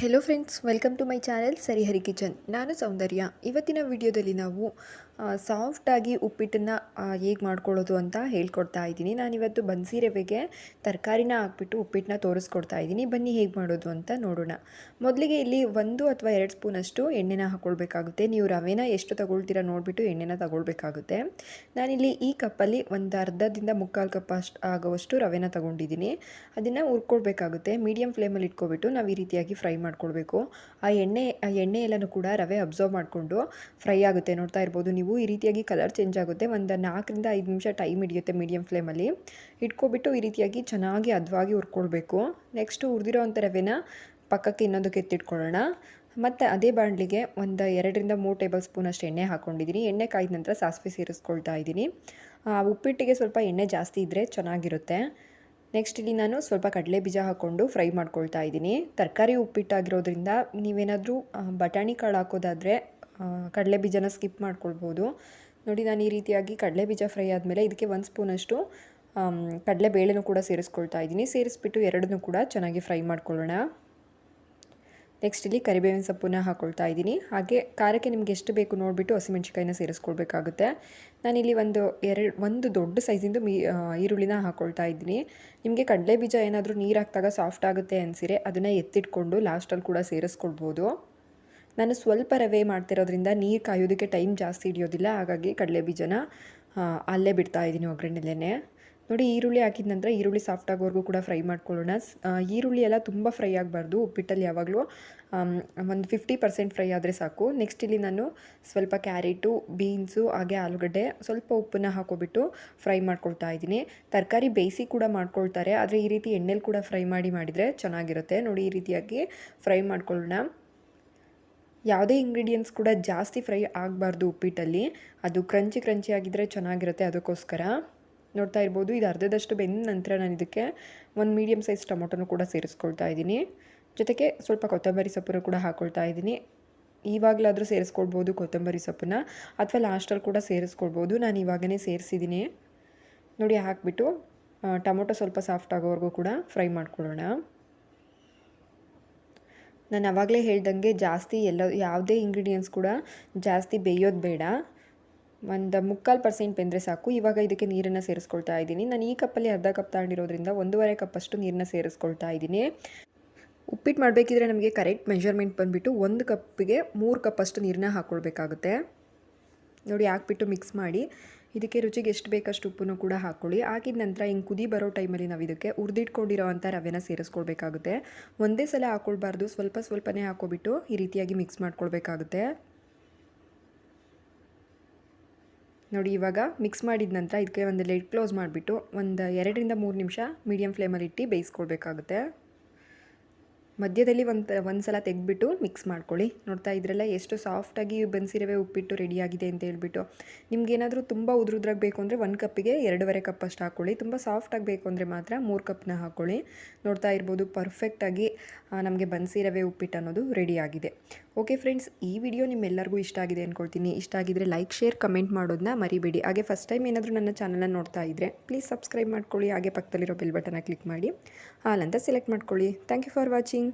Hello friends welcome to my channel Sarihari kitchen ನಾನು ಸೌಂದರ್ಯ. ಇವತ್ತಿನ ವಿಡಿಯೋದಲ್ಲಿ ನಾವು ಸಾಫ್ಟಾಗಿ ಉಪ್ಪಿಟ್ಟನ್ನು ಹೇಗೆ ಮಾಡ್ಕೊಳ್ಳೋದು ಅಂತ ಹೇಳ್ಕೊಡ್ತಾ ಇದ್ದೀನಿ. ನಾನಿವತ್ತು ಬನ್ಸಿ ರವೆಗೆ ತರಕಾರಿನ ಹಾಕ್ಬಿಟ್ಟು ಉಪ್ಪಿಟ್ಟನ್ನ ತೋರಿಸ್ಕೊಡ್ತಾ ಇದ್ದೀನಿ. ಬನ್ನಿ ಹೇಗೆ ಮಾಡೋದು ಅಂತ ನೋಡೋಣ. ಮೊದಲಿಗೆ ಇಲ್ಲಿ ಒಂದು ಅಥವಾ ಎರಡು ಸ್ಪೂನಷ್ಟು ಎಣ್ಣೆನ ಹಾಕ್ಕೊಳ್ಬೇಕಾಗುತ್ತೆ ನೀವು ರವೆನ ಎಷ್ಟು ತಗೊಳ್ತೀರಾ ನೋಡಿಬಿಟ್ಟು ಎಣ್ಣೆನ ತಗೊಳ್ಬೇಕಾಗುತ್ತೆ. ನಾನಿಲ್ಲಿ ಈ ಕಪ್ಪಲ್ಲಿ ಒಂದು ಅರ್ಧದಿಂದ ಮುಕ್ಕಾಲು ಕಪ್ ಅಷ್ಟು ಆಗುವಷ್ಟು ರವೆನ ತಗೊಂಡಿದ್ದೀನಿ. ಅದನ್ನು ಹುರ್ಕೊಳ್ಬೇಕಾಗುತ್ತೆ. ಮೀಡಿಯಮ್ ಫ್ಲೇಮಲ್ಲಿ ಇಟ್ಕೊಬಿಟ್ಟು ನಾವು ಈ ರೀತಿಯಾಗಿ ಫ್ರೈ ಮಾಡ್ಕೊಳ್ಬೇಕು. ಆ ಎಣ್ಣೆ ಆ ಎಣ್ಣೆ ಎಲ್ಲನೂ ಕೂಡ ರವೆ ಅಬ್ಸರ್ವ್ ಮಾಡಿಕೊಂಡು ಫ್ರೈ ಆಗುತ್ತೆ. ನೋಡ್ತಾ ಇರ್ಬೋದು ನೀವು. ಈ ರೀತಿಯಾಗಿ ಕಲರ್ ಚೇಂಜ್ ಆಗುತ್ತೆ. ಒಂದು ನಾಲ್ಕರಿಂದ ಐದು ನಿಮಿಷ ಟೈಮ್ ಹಿಡಿಯುತ್ತೆ ಮೀಡಿಯಮ್ ಫ್ಲೇಮಲ್ಲಿ ಇಟ್ಕೊಬಿಟ್ಟು ಈ ರೀತಿಯಾಗಿ ಚೆನ್ನಾಗಿ ಅದ್ವಾಗಿ ಹುರ್ಕೊಳ್ಬೇಕು. ನೆಕ್ಸ್ಟು ಹುರಿದಿರೋ ಅಂಥ ರವೆನ ಪಕ್ಕಕ್ಕೆ ಇನ್ನೊಂದಕ್ಕೆ ಎತ್ತಿಟ್ಕೊಳ್ಳೋಣ. ಮತ್ತು ಅದೇ ಬಾಣಲಿಗೆ ಒಂದು ಎರಡರಿಂದ ಮೂರು ಟೇಬಲ್ ಸ್ಪೂನ್ ಅಷ್ಟು ಎಣ್ಣೆ ಹಾಕ್ಕೊಂಡಿದ್ದೀನಿ ಎಣ್ಣೆ ಕಾಯ್ದ ನಂತರ ಸಾಸಿವೆ ಸೇರಿಸ್ಕೊಳ್ತಾ ಇದ್ದೀನಿ ಉಪ್ಪಿಟ್ಟಿಗೆ ಸ್ವಲ್ಪ ಎಣ್ಣೆ ಜಾಸ್ತಿ ಇದ್ದರೆ ಚೆನ್ನಾಗಿರುತ್ತೆ. ನೆಕ್ಸ್ಟ್ ಇಲ್ಲಿ ನಾನು ಸ್ವಲ್ಪ ಕಡಲೆ ಬೀಜ ಹಾಕ್ಕೊಂಡು ಫ್ರೈ ಮಾಡ್ಕೊಳ್ತಾ ಇದ್ದೀನಿ ತರಕಾರಿ ಉಪ್ಪಿಟ್ಟಾಗಿರೋದ್ರಿಂದ ನೀವೇನಾದರೂ ಬಟಾಣಿ ಕಾಳು ಹಾಕೋದಾದರೆ ಕಡಲೆ ಬೀಜನ ಸ್ಕಿಪ್ ಮಾಡ್ಕೊಳ್ಬೋದು. ನೋಡಿ, ನಾನು ಈ ರೀತಿಯಾಗಿ ಕಡಲೆ ಬೀಜ ಫ್ರೈ ಆದಮೇಲೆ ಇದಕ್ಕೆ ಒಂದು ಸ್ಪೂನಷ್ಟು ಕಡಲೆ ಬೇಳೆನೂ ಕೂಡ ಸೇರಿಸ್ಕೊಳ್ತಾ ಇದ್ದೀನಿ. ಸೇರಿಸ್ಬಿಟ್ಟು ಎರಡನ್ನೂ ಕೂಡ ಚೆನ್ನಾಗಿ ಫ್ರೈ ಮಾಡ್ಕೊಳ್ಳೋಣ. ನೆಕ್ಸ್ಟ್ ಇಲ್ಲಿ ಕರಿಬೇವಿನ ಸೊಪ್ಪನ್ನ ಹಾಕ್ಕೊಳ್ತಾ ಇದ್ದೀನಿ. ಹಾಗೆ ಖಾರಕ್ಕೆ ನಿಮ್ಗೆ ಎಷ್ಟು ಬೇಕು ನೋಡಿಬಿಟ್ಟು ಹಸಿಮೆಣ್ಸಿಕಾಯಿನ ಸೇರಿಸ್ಕೊಳ್ಬೇಕಾಗುತ್ತೆ. ನಾನಿಲ್ಲಿ ಒಂದು ಎರಡು, ಒಂದು ದೊಡ್ಡ ಸೈಜಿಂದು ಮೀ ಈರುಳ್ಳಿನ ಹಾಕ್ಕೊಳ್ತಾ ಇದ್ದೀನಿ. ನಿಮಗೆ ಕಡಲೆ ಬೀಜ ಏನಾದರೂ ನೀರು ಹಾಕಿದಾಗ ಸಾಫ್ಟ್ ಆಗುತ್ತೆ ಅನಿಸಿರೆ ಅದನ್ನು ಎತ್ತಿಟ್ಕೊಂಡು ಲಾಸ್ಟಲ್ಲಿ ಕೂಡ ಸೇರಿಸ್ಕೊಳ್ಬೋದು. ನಾನು ಸ್ವಲ್ಪ ರವೆ ಮಾಡ್ತಿರೋದ್ರಿಂದ ನೀರು ಕಾಯೋದಕ್ಕೆ ಟೈಮ್ ಜಾಸ್ತಿ ಹಿಡಿಯೋದಿಲ್ಲ, ಹಾಗಾಗಿ ಕಡಲೆ ಬೀಜನ ಅಲ್ಲೇ ಬಿಡ್ತಾ ಇದ್ದೀನಿ ಒಗ್ಗರಣೆಲೇ ನೋಡಿ, ಈರುಳ್ಳಿ ಹಾಕಿದ ನಂತರ ಈರುಳ್ಳಿ ಸಾಫ್ಟ್ ಆಗೋವರೆಗೂ ಕೂಡ ಫ್ರೈ ಮಾಡ್ಕೊಳ್ಳೋಣ. ಈರುಳ್ಳಿ ಎಲ್ಲ ತುಂಬ ಫ್ರೈ ಆಗಬಾರ್ದು ಉಪ್ಪಿಟ್ಟಲ್ಲಿ ಯಾವಾಗಲೂ. ಒಂದು ಫಿಫ್ಟಿ ಪರ್ಸೆಂಟ್ ಫ್ರೈ ಆದರೆ ಸಾಕು. ನೆಕ್ಸ್ಟ್ ಇಲ್ಲಿ ನಾನು ಸ್ವಲ್ಪ ಕ್ಯಾರೆಟು ಬೀನ್ಸು ಹಾಗೆ ಆಲೂಗಡ್ಡೆ ಸ್ವಲ್ಪ ಉಪ್ಪನ್ನು ಹಾಕೋಬಿಟ್ಟು ಫ್ರೈ ಮಾಡ್ಕೊಳ್ತಾ ಇದ್ದೀನಿ. ತರಕಾರಿ ಬೇಯಿಸಿ ಕೂಡ ಮಾಡ್ಕೊಳ್ತಾರೆ, ಆದರೆ ಈ ರೀತಿ ಎಣ್ಣೆಲಿ ಕೂಡ ಫ್ರೈ ಮಾಡಿ ಮಾಡಿದರೆ ಚೆನ್ನಾಗಿರುತ್ತೆ. ನೋಡಿ, ಈ ರೀತಿಯಾಗಿ ಫ್ರೈ ಮಾಡ್ಕೊಳ್ಳೋಣ. ಯಾವುದೇ ಇಂಗ್ರೀಡಿಯೆಂಟ್ಸ್ ಕೂಡ ಜಾಸ್ತಿ ಫ್ರೈ ಆಗಬಾರ್ದು ಉಪ್ಪಿಟ್ಟಲ್ಲಿ. ಅದು ಕ್ರಂಚಿ ಕ್ರಂಚಿ ಆಗಿದ್ದರೆ ಚೆನ್ನಾಗಿರುತ್ತೆ ಅದಕ್ಕೋಸ್ಕರ. ನೋಡ್ತಾ ಇರ್ಬೋದು, ಇದು ಅರ್ಧದಷ್ಟು ಬೆಂದ ನಂತರ ನಾನು ಇದಕ್ಕೆ ಒಂದು ಮೀಡಿಯಮ್ ಸೈಜ್ ಟೊಮೊಟೊನು ಕೂಡ ಸೇರಿಸ್ಕೊಳ್ತಾ ಇದ್ದೀನಿ. ಜೊತೆಗೆ ಸ್ವಲ್ಪ ಕೊತ್ತಂಬರಿ ಸೊಪ್ಪನ್ನು ಕೂಡ ಹಾಕ್ಕೊಳ್ತಾ ಇದ್ದೀನಿ. ಇವಾಗಲಾದರೂ ಸೇರಿಸ್ಕೊಳ್ಬೋದು ಕೊತ್ತಂಬರಿ ಸೊಪ್ಪನ್ನ ಅಥವಾ ಲಾಸ್ಟಲ್ಲಿ ಕೂಡ ಸೇರಿಸ್ಕೊಳ್ಬೋದು. ನಾನು ಇವಾಗಲೇ ಸೇರಿಸಿದ್ದೀನಿ. ನೋಡಿ, ಹಾಕಿಬಿಟ್ಟು ಟೊಮೊಟೊ ಸ್ವಲ್ಪ ಸಾಫ್ಟ್ ಆಗೋವರೆಗೂ ಕೂಡ ಫ್ರೈ ಮಾಡ್ಕೊಳ್ಳೋಣ. ನಾನು ಆವಾಗಲೇ ಹೇಳ್ದಂಗೆ ಜಾಸ್ತಿ ಎಲ್ಲ, ಯಾವುದೇ ಇಂಗ್ರೀಡಿಯೆಂಟ್ಸ್ ಕೂಡ ಜಾಸ್ತಿ ಬೇಯೋದು ಬೇಡ. ಒಂದು ಮುಕ್ಕಾಲು ಪರ್ಸೆಂಟ್ ಬೆಂದರೆ ಸಾಕು. ಇವಾಗ ಇದಕ್ಕೆ ನೀರನ್ನು ಸೇರಿಸ್ಕೊಳ್ತಾ ಇದ್ದೀನಿ. ನಾನು ಈ ಕಪ್ಪಲ್ಲಿ ಅರ್ಧ ಕಪ್ ತಗೊಂಡಿರೋದ್ರಿಂದ ಒಂದೂವರೆ ಕಪ್ಪಷ್ಟು ನೀರನ್ನ ಸೇರಿಸ್ಕೊಳ್ತಾ ಇದ್ದೀನಿ. ಉಪ್ಪಿಟ್ಟು ಮಾಡಬೇಕಿದ್ರೆ ನಮಗೆ ಕರೆಕ್ಟ್ ಮೆಷರ್ಮೆಂಟ್ ಬಂದುಬಿಟ್ಟು ಒಂದು ಕಪ್ಪಿಗೆ ಮೂರು ಕಪ್ಪಷ್ಟು ನೀರನ್ನ ಹಾಕ್ಕೊಳ್ಬೇಕಾಗುತ್ತೆ ನೋಡಿ, ಹಾಕ್ಬಿಟ್ಟು ಮಿಕ್ಸ್ ಮಾಡಿ. ಇದಕ್ಕೆ ರುಚಿಗೆ ಎಷ್ಟು ಬೇಕಷ್ಟು ಉಪ್ಪನ್ನು ಕೂಡ ಹಾಕ್ಕೊಳ್ಳಿ ಹಾಕಿದ ನಂತರ ಹಿಂಗೆ ಕುದಿ ಬರೋ ಟೈಮಲ್ಲಿ ನಾವು ಇದಕ್ಕೆ ಹುರಿದಿಟ್ಕೊಂಡಿರೋವಂಥ ರವೆನ ಸೇರಿಸ್ಕೊಳ್ಬೇಕಾಗುತ್ತೆ. ಒಂದೇ ಸಲ ಹಾಕ್ಕೊಳ್ಬಾರ್ದು ಸ್ವಲ್ಪ ಸ್ವಲ್ಪನೇ ಹಾಕ್ಕೊಬಿಟ್ಟು ಈ ರೀತಿಯಾಗಿ ಮಿಕ್ಸ್ ಮಾಡ್ಕೊಳ್ಬೇಕಾಗುತ್ತೆ. ನೋಡಿ, ಇವಾಗ ಮಿಕ್ಸ್ ಮಾಡಿದ ನಂತರ ಇದಕ್ಕೆ ಒಂದು ಲೆಡ್ ಕ್ಲೋಸ್ ಮಾಡಿಬಿಟ್ಟು ಒಂದು ಎರಡರಿಂದ ಮೂರು ನಿಮಿಷ ಮೀಡಿಯಮ್ ಫ್ಲೇಮಲ್ಲಿ ಇಟ್ಟು ಬೇಯಿಸ್ಕೊಳ್ಬೇಕಾಗುತ್ತೆ. ಮಧ್ಯದಲ್ಲಿ ಒಂದು ಒಂದು ಸಲ ತೆಗೆದ್ಬಿಟ್ಟು ಮಿಕ್ಸ್ ಮಾಡ್ಕೊಳ್ಳಿ. ನೋಡ್ತಾ ಇದ್ರಲ್ಲ ಎಷ್ಟು ಸಾಫ್ಟಾಗಿ ಬನ್ಸಿರವೆ ಉಪ್ಪಿಟ್ಟು ರೆಡಿಯಾಗಿದೆ ಅಂತ ಹೇಳ್ಬಿಟ್ಟು. ನಿಮ್ಗೇನಾದರೂ ತುಂಬ ಉದ್ರುದ್ರಾಗಿ ಬೇಕು ಅಂದರೆ ಒಂದು ಕಪ್ಪಿಗೆ ಎರಡೂವರೆ ಕಪ್ ಅಷ್ಟು ಹಾಕ್ಕೊಳ್ಳಿ ತುಂಬ ಸಾಫ್ಟಾಗಿ ಬೇಕು ಅಂದರೆ ಮಾತ್ರ ಮೂರು ಕಪ್ನ ಹಾಕ್ಕೊಳ್ಳಿ ನೋಡ್ತಾ ಇರ್ಬೋದು ಪರ್ಫೆಕ್ಟಾಗಿ ನಮಗೆ ಬನ್ಸಿರವೆ ಉಪ್ಪಿಟ್ಟು ಅನ್ನೋದು ರೆಡಿಯಾಗಿದೆ ಓಕೆ ಫ್ರೆಂಡ್ಸ್ ಈ ವಿಡಿಯೋ ನಿಮ್ಮೆಲ್ಲರಿಗೂ ಇಷ್ಟ ಆಗಿದೆ ಅಂದ್ಕೊಳ್ತೀನಿ ಇಷ್ಟ ಆಗಿದ್ರೆ ಲೈಕ್ ಶೇರ್ ಕಮೆಂಟ್ ಮಾಡೋದನ್ನ ಮರಿಬೇಡಿ. ಹಾಗೆ ಫಸ್ಟ್ ಟೈಮ್ ಏನಾದರೂ ನನ್ನ ಚಾನಲನ್ನು ನೋಡ್ತಾ ಇದ್ದರೆ ಪ್ಲೀಸ್ ಸಬ್ಸ್ಕ್ರೈಬ್ ಮಾಡ್ಕೊಳ್ಳಿ. ಹಾಗೆ ಪಕ್ಕದಲ್ಲಿರೋ ಬೆಲ್ ಬಟನ್ನ ಕ್ಲಿಕ್ ಮಾಡಿ. ಹಾಲಂತ ಸೆಲೆಕ್ಟ್ ಮಾಡ್ಕೊಳ್ಳಿ. Thank you for watching